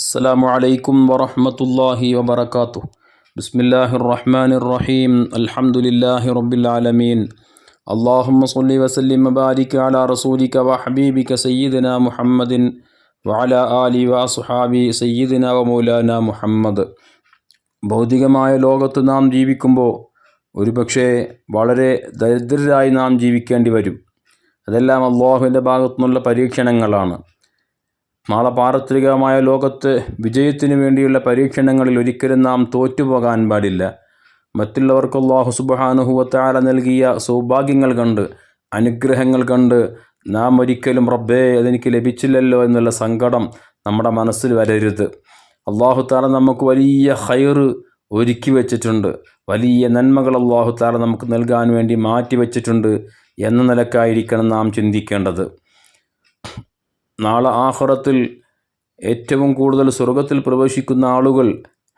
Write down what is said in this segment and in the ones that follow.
السلام عليكم ورحمة الله وبركاته بسم الله الرحمن الرحيم الحمد لله رب العالمين اللهم صل وسلم وبارك على رسولك وحبيبك سيدنا محمد وعلى آله وأصحابه سيدنا ومولانا മുഹമ്മദ് ഭൗതികമായ ലോകത്ത് നാം ജീവിക്കുമ്പോൾ ഒരുപക്ഷെ വളരെ ദരിദ്രരായി നാം ജീവിക്കേണ്ടി വരും അതെല്ലാം അള്ളാഹുവിൻ്റെ ഭാഗത്തു നിന്നുള്ള പരീക്ഷണങ്ങളാണ് നാളെ പാരത്രികമായ ലോകത്ത് വിജയത്തിനു വേണ്ടിയുള്ള പരീക്ഷണങ്ങളിൽ ഒരിക്കലും നാം തോറ്റുപോകാൻ പാടില്ല. മറ്റുള്ളവർക്ക് അള്ളാഹു സുബാനുഹുവത്താല നൽകിയ സൗഭാഗ്യങ്ങൾ കണ്ട് അനുഗ്രഹങ്ങൾ കണ്ട് നാം ഒരിക്കലും റബ്ബേ അതെനിക്ക് ലഭിച്ചില്ലല്ലോ എന്നുള്ള സങ്കടം നമ്മുടെ മനസ്സിൽ വരരുത്. അള്ളാഹു താല നമുക്ക് വലിയ ഹൈറ് ഒരുക്കി വെച്ചിട്ടുണ്ട്. വലിയ നന്മകൾ അള്ളാഹു താല നമുക്ക് നൽകാൻ വേണ്ടി മാറ്റി വെച്ചിട്ടുണ്ട് എന്ന നിലക്കായിരിക്കണം നാം ചിന്തിക്കേണ്ടത്. നാളെ ആഹ്റത്തിൽ ഏറ്റവും കൂടുതൽ സ്വർഗത്തിൽ പ്രവേശിക്കുന്ന ആളുകൾ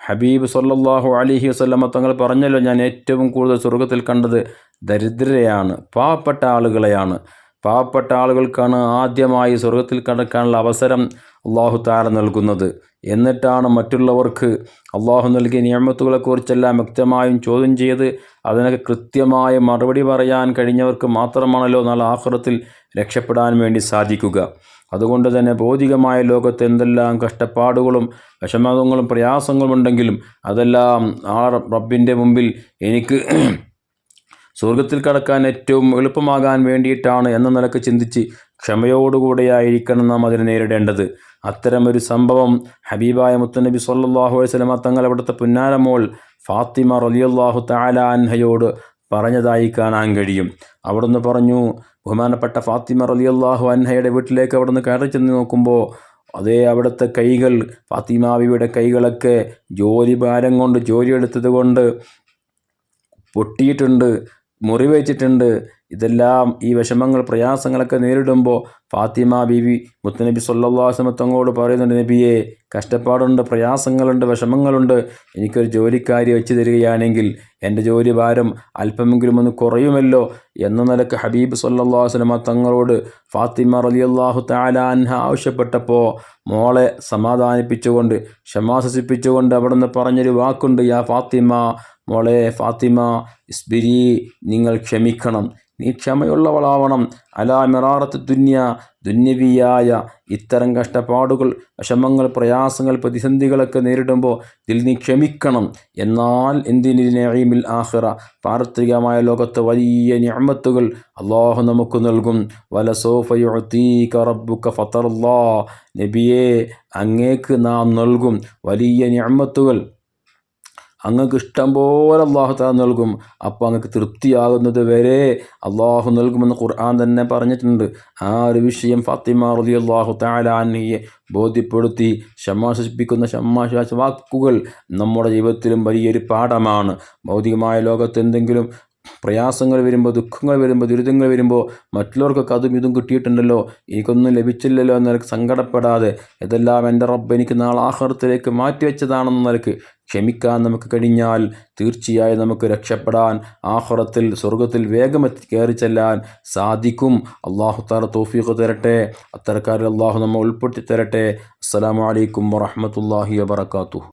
ഹബീബ് സല്ലാഹു അലിഹി വസ്ലമ തങ്ങൾ പറഞ്ഞല്ലോ ഞാൻ ഏറ്റവും കൂടുതൽ സ്വർഗത്തിൽ കണ്ടത് ദരിദ്രരെയാണ് പാവപ്പെട്ട ആളുകളെയാണ്. പാവപ്പെട്ട ആളുകൾക്കാണ് ആദ്യമായി സ്വർഗത്തിൽ കടക്കാനുള്ള അവസരം അള്ളാഹു താര നൽകുന്നത്. എന്നിട്ടാണ് മറ്റുള്ളവർക്ക് അള്ളാഹു നൽകിയ നിയമത്തുകളെക്കുറിച്ചെല്ലാം വ്യക്തമായും ചോദ്യം ചെയ്ത് അതിനൊക്കെ കൃത്യമായ മറുപടി പറയാൻ കഴിഞ്ഞവർക്ക് മാത്രമാണല്ലോ നാളെ ആഹ്റത്തിൽ രക്ഷപ്പെടാൻ വേണ്ടി സാധിക്കുക. അതുകൊണ്ട് തന്നെ ഭൗതികമായ ലോകത്ത് എന്തെല്ലാം കഷ്ടപ്പാടുകളും വിഷമതങ്ങളും പ്രയാസങ്ങളും ഉണ്ടെങ്കിലും അതെല്ലാം ആ റബ്ബിന്റെ മുമ്പിൽ എനിക്ക് സ്വർഗത്തിൽ കടക്കാൻ ഏറ്റവും എളുപ്പമാകാൻ വേണ്ടിയിട്ടാണ് എന്ന നിലയ്ക്ക് ചിന്തിച്ച് ക്ഷമയോടുകൂടെയായിരിക്കണം നാം അതിനെ നേരിടേണ്ടത്. അത്തരമൊരു സംഭവം ഹബീബായ മുത്തനബി സല്ലാഹു വസ്ലമ തങ്ങൾ അവിടുത്തെ പുന്നാരമോൾ ഫാത്തിമ റലിയല്ലാഹു താലാൻഹയോട് പറഞ്ഞതായി കാണാൻ കഴിയും. അവിടുന്ന് പറഞ്ഞു ബഹുമാനപ്പെട്ട ഫാത്തിമ റലിയല്ലാഹു അൻഹയുടെ വീട്ടിലേക്ക് അവിടുന്ന് കയറി ചെന്ന് നോക്കുമ്പോൾ അതേ അവിടുത്തെ കൈകൾ ഫാത്തിമാവിയുടെ കൈകളൊക്കെ ജോലി ഭാരം കൊണ്ട് ജോലി എടുത്തത് കൊണ്ട് പൊട്ടിയിട്ടുണ്ട് മുറിവേച്ചിട്ടുണ്ട് ഇതെല്ലാം ഈ വിഷമങ്ങൾ പ്രയാസങ്ങളൊക്കെ നേരിടുമ്പോൾ ഫാത്തിമ ബീവി മുത്തനബി സല്ലാസ്മ തങ്ങളോട് പറയുന്നുണ്ട് നബിയെ കഷ്ടപ്പാടുണ്ട് പ്രയാസങ്ങളുണ്ട് വിഷമങ്ങളുണ്ട്. എനിക്കൊരു ജോലിക്കാരി വെച്ച് തരികയാണെങ്കിൽ എന്റെ ജോലി ഭാരം അല്പമെങ്കിലും ഒന്ന് കുറയുമല്ലോ? എന്ന നിലയ്ക്ക് ഹബീബ് സല്ലാസ്ലമ തങ്ങളോട് ഫാത്തിമ റലിയല്ലാഹു താലാൻഹ ആവശ്യപ്പെട്ടപ്പോൾ മോളെ സമാധാനിപ്പിച്ചുകൊണ്ട് ക്ഷമാസിപ്പിച്ചുകൊണ്ട് അവിടെ നിന്ന് പറഞ്ഞൊരു വാക്കുണ്ട് യാ ഫാത്തിമ മോളെ ഫാത്തിമ ഇസ്ബിരി നിങ്ങൾ ക്ഷമിക്കണം. നീ ക്ഷമയുള്ളവളാവണം അലാ മിറാറത്ത് ദുന്യ ദുന്യവിയായ. ഇത്തരം കഷ്ടപ്പാടുകൾ വിഷമങ്ങൾ പ്രയാസങ്ങൾ പ്രതിസന്ധികളൊക്കെ നേരിടുമ്പോൾ ഇതിൽ നീ ക്ഷമിക്കണം. എന്നാൽ എന്തിനിൽ ആഹിറ പാരത്രികമായ ലോകത്ത് വലിയ ഞാമത്തുകൾ അള്ളാഹു നമുക്ക് നൽകും. വല റബ്ബുക ഫത്തറല്ലാ നബിയെ അങ്ങേക്ക് നാം നൽകും വലിയ ഞാമത്തുകൾ അങ്ങക്ക് ഇഷ്ടം പോലെ അള്ളാഹു താല നൽകും. അപ്പോൾ അങ്ങക്ക് തൃപ്തിയാകുന്നത് വരെ അള്ളാഹു നൽകുമെന്ന് ഖുർആൻ തന്നെ പറഞ്ഞിട്ടുണ്ട്. ആ ഒരു വിഷയം ഫാത്തിമ റലി അള്ളാഹു താലാനിയെ ബോധ്യപ്പെടുത്തി ക്ഷമാശിപ്പിക്കുന്ന ക്ഷമാശ്വാസ വാക്കുകൾ നമ്മുടെ ജീവിതത്തിലും വലിയൊരു പാഠമാണ്. ഭൗതികമായ ലോകത്ത് എന്തെങ്കിലും പ്രയാസങ്ങൾ വരുമ്പോൾ ദുഃഖങ്ങൾ വരുമ്പോൾ ദുരിതങ്ങൾ വരുമ്പോൾ മറ്റുള്ളവർക്കൊക്കെ അതും ഇതും കിട്ടിയിട്ടുണ്ടല്ലോ. എനിക്കൊന്നും ലഭിച്ചില്ലല്ലോ എന്ന നിലയ്ക്ക് സങ്കടപ്പെടാതെ ഇതെല്ലാം എന്റെ റബ്ബ് എനിക്ക് നാളെ ആഹാരത്തിലേക്ക് മാറ്റിവെച്ചതാണെന്ന നിലയ്ക്ക് ക്ഷമിക്കാൻ നമുക്ക് കഴിഞ്ഞാൽ തീർച്ചയായും നമുക്ക് രക്ഷപ്പെടാൻ ആഹുറത്തിൽ സ്വർഗത്തിൽ വേഗമെത്തി കയറി ചെല്ലാൻ സാധിക്കും. അള്ളാഹു താല തോഫീഖ് തരട്ടെ. അത്തരക്കാരിൽ അള്ളാഹു നമ്മൾ ഉൾപ്പെടുത്തി തരട്ടെ. അസ്സാം വലൈക്കും വറഹമത്തല്ലാഹി വാത്തു